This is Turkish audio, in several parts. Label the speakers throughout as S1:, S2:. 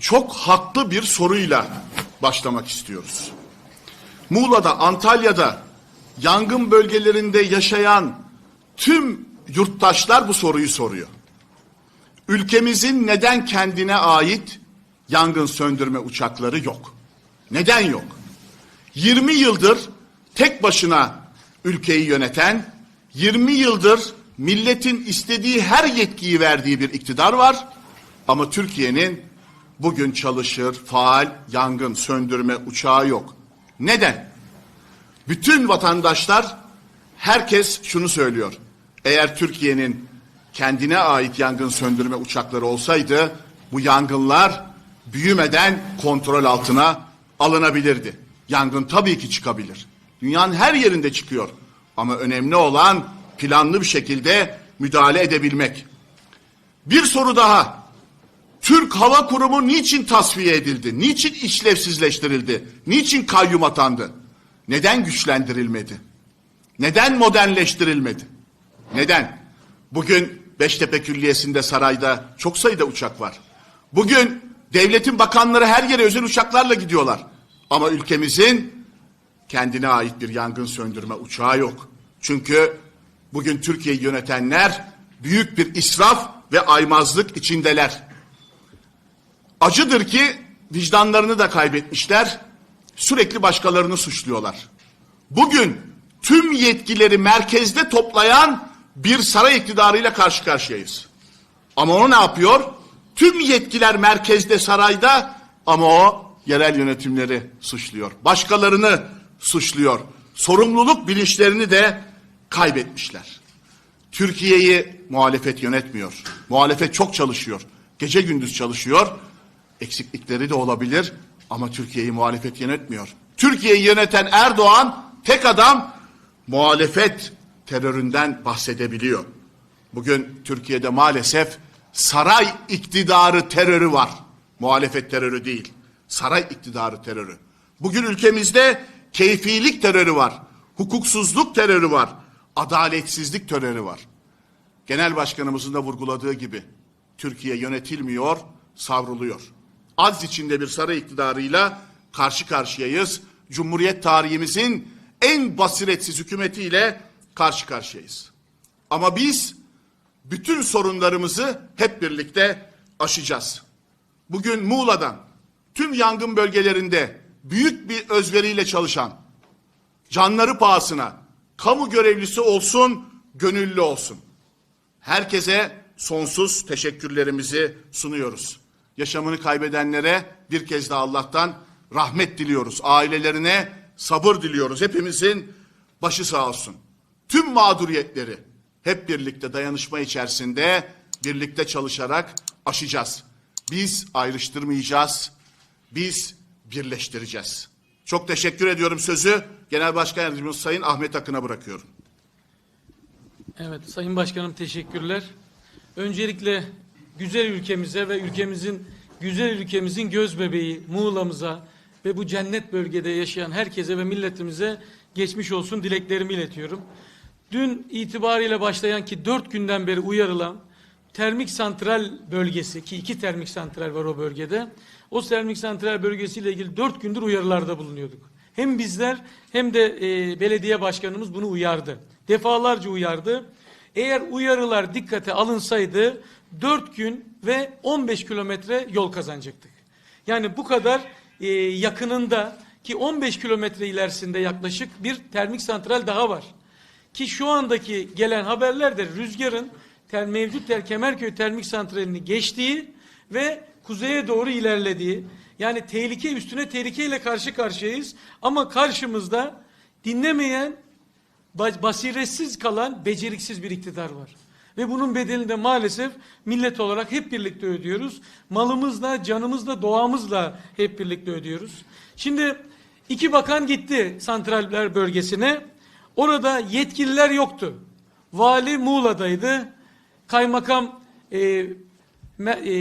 S1: çok haklı bir soruyla başlamak istiyoruz. Muğla'da, Antalya'da yangın bölgelerinde yaşayan tüm yurttaşlar bu soruyu soruyor. Ülkemizin neden kendine ait yangın söndürme uçakları yok? Neden yok? 20 yıldır tek başına ülkeyi yöneten, 20 yıldır milletin istediği her yetkiyi verdiği bir iktidar var. Ama Türkiye'nin bugün çalışır, faal yangın söndürme uçağı yok. Neden? Bütün vatandaşlar, herkes şunu söylüyor. Eğer Türkiye'nin kendine ait yangın söndürme uçakları olsaydı, bu yangınlar büyümeden kontrol altına alınabilirdi. Yangın tabii ki çıkabilir. Dünyanın her yerinde çıkıyor. Ama önemli olan planlı bir şekilde müdahale edebilmek. Bir soru daha. Türk Hava Kurumu niçin tasfiye edildi? Niçin işlevsizleştirildi? Niçin kayyum atandı? Neden güçlendirilmedi? Neden modernleştirilmedi? Neden? Bugün Beştepe Külliyesi'nde sarayda çok sayıda uçak var. Bugün devletin bakanları her yere özel uçaklarla gidiyorlar. Ama ülkemizin kendine ait bir yangın söndürme uçağı yok. Çünkü bugün Türkiye'yi yönetenler büyük bir israf ve aymazlık içindeler. Acıdır ki vicdanlarını da kaybetmişler. Sürekli başkalarını suçluyorlar. Bugün tüm yetkileri merkezde toplayan bir saray iktidarıyla karşı karşıyayız. Ama o ne yapıyor? Tüm yetkiler merkezde sarayda ama o yerel yönetimleri suçluyor. Başkalarını suçluyor. Sorumluluk bilinçlerini de kaybetmişler. Türkiye'yi muhalefet yönetmiyor. Muhalefet çok çalışıyor. Gece gündüz çalışıyor. Eksiklikleri de olabilir ama Türkiye'yi muhalefet yönetmiyor. Türkiye'yi yöneten Erdoğan tek adam muhalefet teröründen bahsedebiliyor. Bugün Türkiye'de maalesef saray iktidarı terörü var. Muhalefet terörü değil. Saray iktidarı terörü. Bugün ülkemizde keyfilik terörü var. Hukuksuzluk terörü var. Adaletsizlik terörü var. Genel başkanımızın da vurguladığı gibi Türkiye yönetilmiyor, savruluyor. Az içinde bir saray iktidarıyla karşı karşıyayız. Cumhuriyet tarihimizin en basiretsiz hükümetiyle karşı karşıyayız. Ama biz bütün sorunlarımızı hep birlikte aşacağız. Bugün Muğla'dan tüm yangın bölgelerinde büyük bir özveriyle çalışan, canları pahasına kamu görevlisi olsun, gönüllü olsun. Herkese sonsuz teşekkürlerimizi sunuyoruz. Yaşamını kaybedenlere bir kez daha Allah'tan rahmet diliyoruz. Ailelerine sabır diliyoruz. Hepimizin başı sağ olsun. Tüm mağduriyetleri hep birlikte dayanışma içerisinde birlikte çalışarak aşacağız. Biz ayrıştırmayacağız. Biz birleştireceğiz. Çok teşekkür ediyorum sözü Genel Başkan Yardımcımız Sayın Ahmet Akın'a bırakıyorum.
S2: Evet Sayın Başkanım teşekkürler. Öncelikle güzel ülkemize ve ülkemizin güzel ülkemizin göz bebeği Muğla'mıza ve bu cennet bölgede yaşayan herkese ve milletimize geçmiş olsun dileklerimi iletiyorum. Dün itibariyle başlayan ki dört günden beri uyarılan termik santral bölgesi ki iki termik santral var o bölgede. O termik santral bölgesiyle ilgili dört gündür uyarılarda bulunuyorduk. Hem bizler hem de e, belediye başkanımız bunu uyardı. Defalarca uyardı. Eğer uyarılar dikkate alınsaydı 4 gün ve 15 kilometre yol kazanacaktık. Yani bu kadar e, yakınında ki 15 kilometre ilerisinde yaklaşık bir termik santral daha var. Ki şu andaki gelen haberlerde rüzgarın ter, mevcut ter, Kemerköy termik santralini geçtiği ve kuzeye doğru ilerlediği yani tehlike üstüne tehlikeyle karşı karşıyayız ama karşımızda dinlemeyen ba- basiretsiz kalan beceriksiz bir iktidar var. Ve bunun bedelini de maalesef millet olarak hep birlikte ödüyoruz. Malımızla, canımızla, doğamızla hep birlikte ödüyoruz. Şimdi iki bakan gitti santraller bölgesine. Orada yetkililer yoktu. Vali Muğla'daydı. Kaymakam e, me, e,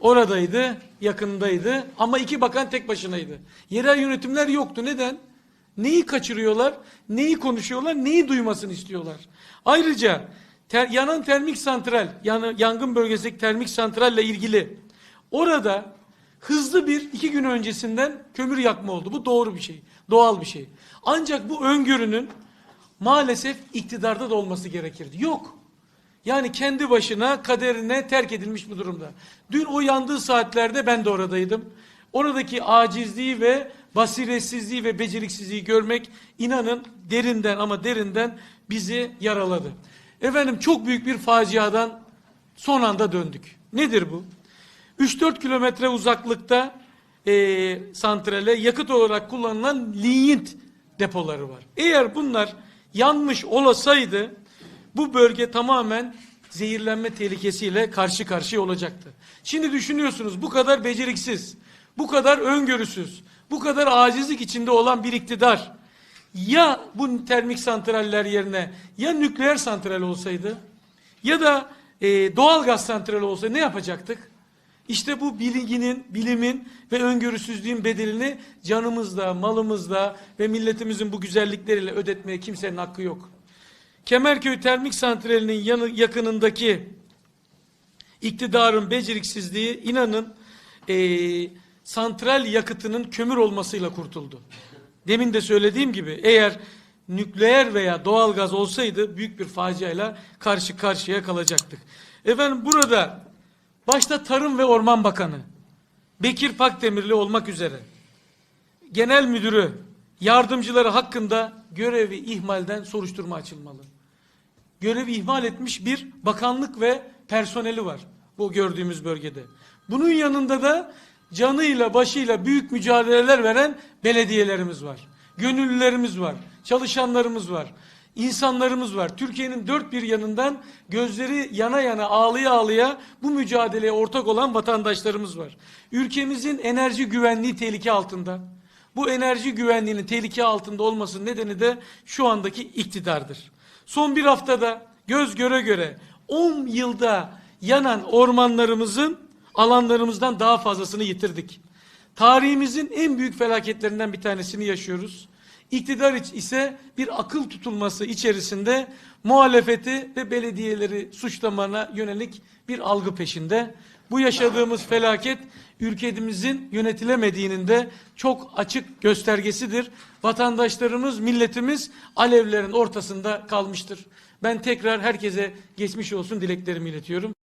S2: oradaydı, yakındaydı. Ama iki bakan tek başınaydı. Yerel yönetimler yoktu. Neden? Neyi kaçırıyorlar, neyi konuşuyorlar, neyi duymasını istiyorlar. Ayrıca ter, yanan termik santral, yani yangın bölgesindeki termik santralle ilgili orada hızlı bir iki gün öncesinden kömür yakma oldu. Bu doğru bir şey, doğal bir şey. Ancak bu öngörünün maalesef iktidarda da olması gerekirdi. Yok. Yani kendi başına kaderine terk edilmiş bu durumda. Dün o yandığı saatlerde ben de oradaydım. Oradaki acizliği ve basiretsizliği ve beceriksizliği görmek inanın derinden ama derinden bizi yaraladı. Efendim çok büyük bir faciadan son anda döndük. Nedir bu? 3-4 kilometre uzaklıkta e, santrale yakıt olarak kullanılan linyit depoları var. Eğer bunlar yanmış olasaydı bu bölge tamamen zehirlenme tehlikesiyle karşı karşıya olacaktı. Şimdi düşünüyorsunuz bu kadar beceriksiz, bu kadar öngörüsüz, bu kadar acizlik içinde olan bir iktidar ya bu termik santraller yerine ya nükleer santral olsaydı ya da e, doğal gaz santrali olsaydı ne yapacaktık? İşte bu bilginin, bilimin ve öngörüsüzlüğün bedelini canımızla, malımızla ve milletimizin bu güzellikleriyle ödetmeye kimsenin hakkı yok. Kemerköy Termik Santrali'nin yanı, yakınındaki iktidarın beceriksizliği inanın eee, santral yakıtının kömür olmasıyla kurtuldu. Demin de söylediğim gibi eğer nükleer veya doğal gaz olsaydı büyük bir faciayla karşı karşıya kalacaktık. Efendim burada başta Tarım ve Orman Bakanı Bekir Pakdemirli olmak üzere genel müdürü yardımcıları hakkında görevi ihmalden soruşturma açılmalı görevi ihmal etmiş bir bakanlık ve personeli var bu gördüğümüz bölgede. Bunun yanında da canıyla başıyla büyük mücadeleler veren belediyelerimiz var. Gönüllülerimiz var. Çalışanlarımız var. insanlarımız var. Türkiye'nin dört bir yanından gözleri yana yana ağlıya ağlıya bu mücadeleye ortak olan vatandaşlarımız var. Ülkemizin enerji güvenliği tehlike altında. Bu enerji güvenliğinin tehlike altında olmasının nedeni de şu andaki iktidardır. Son bir haftada göz göre göre 10 yılda yanan ormanlarımızın alanlarımızdan daha fazlasını yitirdik. Tarihimizin en büyük felaketlerinden bir tanesini yaşıyoruz. İktidar ise bir akıl tutulması içerisinde muhalefeti ve belediyeleri suçlamana yönelik bir algı peşinde. Bu yaşadığımız felaket ülkemizin yönetilemediğinin de çok açık göstergesidir. Vatandaşlarımız, milletimiz alevlerin ortasında kalmıştır. Ben tekrar herkese geçmiş olsun dileklerimi iletiyorum.